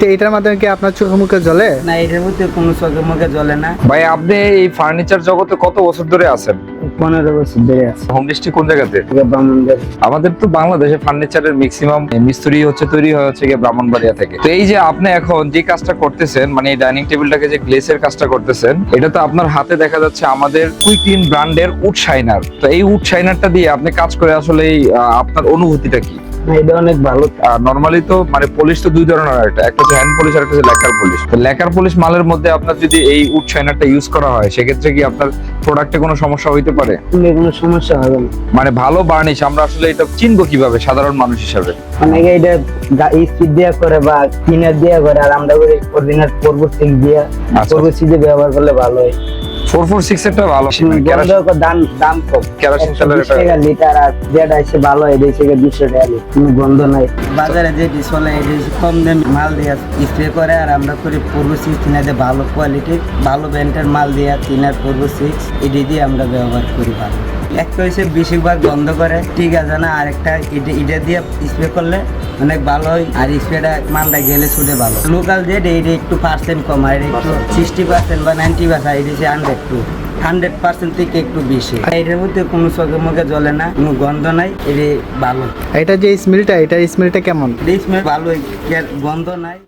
তো এটার মাধ্যমে কি আপনার চোখে মুখে জ্বলে? না এটার মধ্যে কোনো চোখে মুখে জ্বলে না। ভাই আপনি এই ফার্নিচার জগতে কত বছর ধরে আছেন? পনেরো বছর ধরে আছে। হোম ডিস্ট্রিক্ট কোন জায়গাতে? আমাদের তো বাংলাদেশে ফার্নিচারের ম্যাক্সিমাম মিস্ত্রি হচ্ছে তৈরি হয় হচ্ছে গিয়ে ব্রাহ্মণবাড়িয়া থেকে। তো এই যে আপনি এখন যে কাজটা করতেছেন মানে এই ডাইনিং টেবিলটাকে যে গ্লেসের কাজটা করতেছেন এটা তো আপনার হাতে দেখা যাচ্ছে আমাদের কুইকলিন ব্র্যান্ডের উড শাইনার। তো এই উড শাইনারটা দিয়ে আপনি কাজ করে আসলে আপনার অনুভূতিটা কি? এটা অনেক ভালো। নর্মালি তো মানে পলিশ তো দুই ধরনের হয়। একটা হ্যান্ড পলিশ আর একটা লেকার পলিশ তো লেকার পলিশ মালের মধ্যে আপনার যদি এই উড শাইনারটা ইউজ করা হয় সেক্ষেত্রে কি আপনার প্রোডাক্টে কোনো সমস্যা হইতে পারে? কোনো সমস্যা হবে না। মানে ভালো বার্নিশ আমরা আসলে এটা চিনবো কীভাবে সাধারণ মানুষ হিসাবে? অনেকে এটা স্পিড দিয়া করে বা কিনার দিয়া করে আর আমরা করি অরিজিনাল দিয়া আচ্ছা। ব্যবহার করলে ভালো হয়। ভালো। দাম দাম কম। কেরোসিন তেলের এটা- লিটার আর যেটা ভালো টাকা কোনো গন্ধ নাই। বাজারে যে কম দামে মাল দিয়ে স্প্রে করে আর আমরা করি পূর্ব সিক্স ভালো কোয়ালিটির ভালো ব্র্যান্ডের মাল দিয়ে তিনার পূর্ব সিক্স এটি দিয়ে আমরা ব্যবহার করি ভালো। একটা হচ্ছে বেশিরভাগ বন্ধ করে। ঠিক আছে না আরেকটা এটা এটা দিয়ে স্প্রে করলে অনেক ভালো হয় আর স্প্রেটা মালটা গেলে ছুটে ভালো। লোকাল যেট এটা একটু পার্সেন্ট কম আর একটু সিক্সটি পার্সেন্ট বা নাইনটি পার্সেন্ট এটা হচ্ছে হান্ড্রেড টু হান্ড্রেড পার্সেন্ট থেকে একটু বেশি। এটার মধ্যে কোনো চোখে মুখে জ্বলে না কোনো গন্ধ নাই এটা ভালো। এটা যে স্মেলটা এটা স্মেলটা কেমন? স্মেল ভালোই গন্ধ নাই।